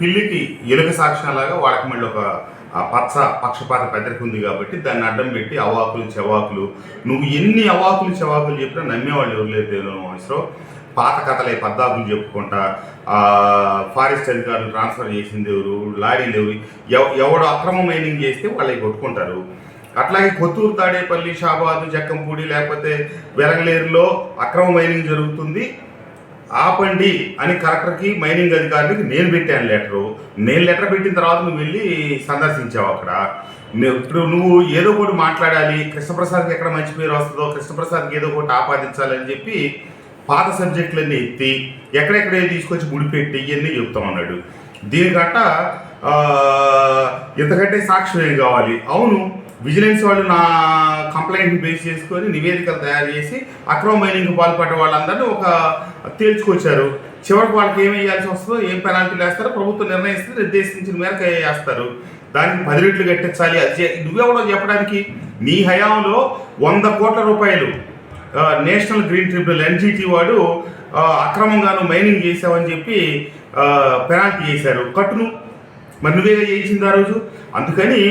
పిల్లికి ఎలుక సాక్ష్యంలాగా వాళ్ళకి మళ్ళీ ఒక పచ్చ పక్షపాత పెద్దరికి ఉంది కాబట్టి దాన్ని అడ్డం పెట్టి అవాకులు చెవాకులు. నువ్వు ఎన్ని అవాకులు చెవాకులు చెప్పినా నమ్మేవాళ్ళు ఎవరు లేదు ఇస్రో పాత కథలే పద్దాకులు చెప్పుకుంటా. ఫారెస్ట్ అధికారులు ట్రాన్స్ఫర్ చేసింది ఎవరు? లారీలు ఎవరు? ఎవడు అక్రమ మైనింగ్ చేస్తే వాళ్ళకి కొట్టుకుంటారు. అట్లాగే కొత్తూరు తాడేపల్లి షాబాదు జక్కంపూడి లేకపోతే వెరంగలేరులో అక్రమ మైనింగ్ జరుగుతుంది. ఆపండి అని కలెక్టర్కి మైనింగ్ అధికారికి నేను పెట్టాను లెటరు. నేను లెటర్ పెట్టిన తర్వాత నువ్వు వెళ్ళి సందర్శించావు అక్కడ. ఇప్పుడు నువ్వు ఏదో ఒకటి మాట్లాడాలి కృష్ణప్రసాద్కి ఎక్కడ మంచి పేరు వస్తుందో కృష్ణప్రసాద్కి ఏదో ఒకటి ఆపాదించాలని చెప్పి పాత సబ్జెక్టులన్నీ ఎత్తి ఎక్కడెక్కడే తీసుకొచ్చి ముడిపెట్టి ఇవన్నీ చెప్తాం అన్నాడు దీనికంట ఆ, ఇంతకంటే సాక్ష్యం ఏం కావాలి? అవును విజిలెన్స్ వాళ్ళు నా కంప్లైంట్ బేస్ చేసుకొని నివేదికలు తయారు చేసి అక్రమ మైనింగ్ పాల్పడే వాళ్ళందరినీ ఒక తేల్చుకొచ్చారు. చివరికి వాళ్ళకి ఏమి వేయాల్సి వస్తుందో ఏం పెనాల్టీలు వేస్తారో ప్రభుత్వం నిర్ణయిస్తుంది నిర్దేశించిన మేరకు వేస్తారు. దానికి పది రెట్లు కట్టించాలి అది నువ్వెవడో చెప్పడానికి? నీ హయాంలో వంద కోట్ల రూపాయలు నేషనల్ గ్రీన్ ట్రిబ్యునల్ ఎన్జీటీ వాడు అక్రమంగాను మైనింగ్ చేసావని చెప్పి పెనాల్టీ చేశారు. కట్టును. మరి నువ్వే చేయించింది ఆ రోజు? అందుకని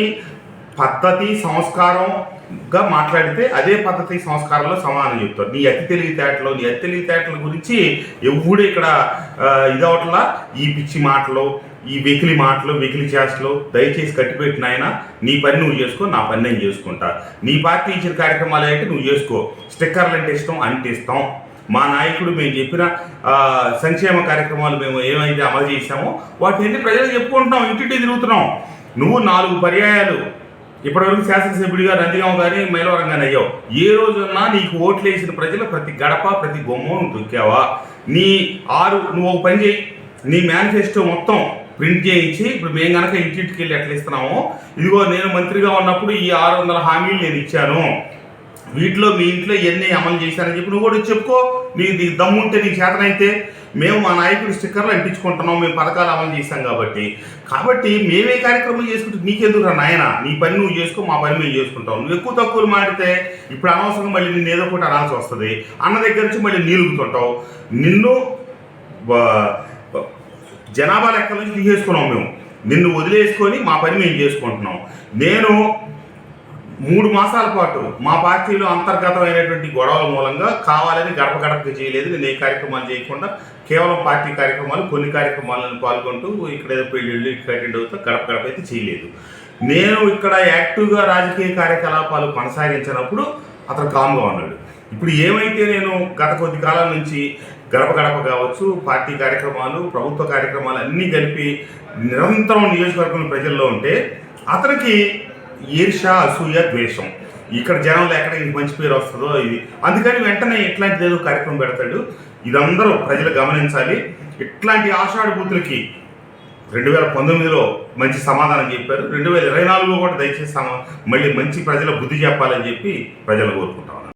పద్ధతి సంస్కారంగా మాట్లాడితే అదే పద్ధతి సంస్కారంలో సమానం చెప్తారు. నీ అతి తెలివితేటలు నీ అతి తెలివితేటల గురించి ఎవడు ఇక్కడ ఇదవట్లా. ఈ పిచ్చి మాటలు ఈ వెకిలి మాటలు వెకిలి చేష్టలు దయచేసి కట్టిపెట్టిన ఆయన నీ పని నువ్వు చేసుకో నా పని నేను చేసుకుంటా. నీ పార్టీ ఇచ్చిన కార్యక్రమాలు అయితే నువ్వు చేసుకో. స్టిక్కర్లు అంటే ఇష్టం అంటిస్తాం మా నాయకుడు మేము చెప్పిన సంక్షేమ కార్యక్రమాలు మేము ఏమైతే అమలు చేశామో వాటిని ప్రజలు చెప్పుకుంటున్నాం ఇంటింటి తిరుగుతున్నాం. నువ్వు నాలుగు పర్యాయాలు ఇప్పటివరకు శాసనసభ్యుడిగా నందిగాం కానీ మైలవరం కానీ అయ్యావు. ఏ రోజున్నా నీకు ఓట్లు వేసిన ప్రజలు ప్రతి గడప ప్రతి బొమ్మ నువ్వు తొక్కావా నీ ఆరు నువ్వు ఒక పని చేయి. నీ మేనిఫెస్టో మొత్తం ప్రింట్ చేయించి ఇప్పుడు మేము కనుక ఇంటింటికి వెళ్ళి ఎట్లా ఇస్తున్నామో ఇదిగో నేను మంత్రిగా ఉన్నప్పుడు ఈ ఆరు వందల హామీలు నేను ఇచ్చాను. వీటిలో మీ ఇంట్లో ఎన్ని అమలు చేశానని చెప్పి నువ్వు కూడా చెప్పుకో. నీ దమ్ము దమ్ముంటే నీ చేతనైతే మేము మా నాయకుడి స్టిక్కర్లు అంటించుకుంటున్నాం మేము పథకాలు అమలు చేశాం కాబట్టి. కాబట్టి మేమే కార్యక్రమం చేసుకుంటే నీకెందుకు రా నాయన? నీ పని నువ్వు చేసుకో మా పని మేము చేసుకుంటాం. నువ్వు ఎక్కువ తక్కువలు మాడితే ఇప్పుడు అనవసరం మళ్ళీ నిన్ను ఏదో ఒకటి అనాల్సి వస్తుంది. అన్న దగ్గర నుంచి మళ్ళీ నీలుగుతుంటావు. నిన్ను జనాభా లెక్కల నుంచి తీసేసుకున్నాం మేము. నిన్ను వదిలేసుకొని మా పని మేము చేసుకుంటున్నాం. నేను మూడు మాసాల పాటు మా పార్టీలో అంతర్గతమైనటువంటి గొడవల మూలంగా కావాలని గడప గడపకి చేయలేదు. నేను ఏ కార్యక్రమాలు చేయకుండా కేవలం పార్టీ కార్యక్రమాలు కొన్ని కార్యక్రమాలను పాల్గొంటూ ఇక్కడ ఏదో పెళ్ళిళ్ళు ఇక్కడ అటెండ్ అవుతూ గడప గడప అయితే చేయలేదు. నేను ఇక్కడ యాక్టివ్గా రాజకీయ కార్యకలాపాలు కొనసాగించినప్పుడు అతను కామ్గా ఉన్నాడు. ఇప్పుడు ఏమైతే నేను గత కొద్ది కాలం నుంచి గడప గడప కావచ్చు పార్టీ కార్యక్రమాలు ప్రభుత్వ కార్యక్రమాలు అన్నీ కలిపి నిరంతరం నియోజకవర్గం ప్రజల్లో ఉంటే అతనికి ఈర్ష అసూయ ద్వేషం ఇక్కడ జనంలో ఎక్కడ ఇంక మంచి పేరు వస్తుందో ఇది. అందుకని వెంటనే ఇట్లాంటిది ఏదో కార్యక్రమం పెడతాడు. ఇదందరూ ప్రజలు గమనించాలి. ఇట్లాంటి ఆషాఢభూతులకి రెండు వేల పంతొమ్మిదిలో మంచి సమాధానం చెప్పారు. రెండు వేల ఇరవై నాలుగులో కూడా దయచేసి సమా మళ్ళీ మంచి ప్రజల బుద్ధి చెప్పాలని చెప్పి ప్రజలు కోరుకుంటాం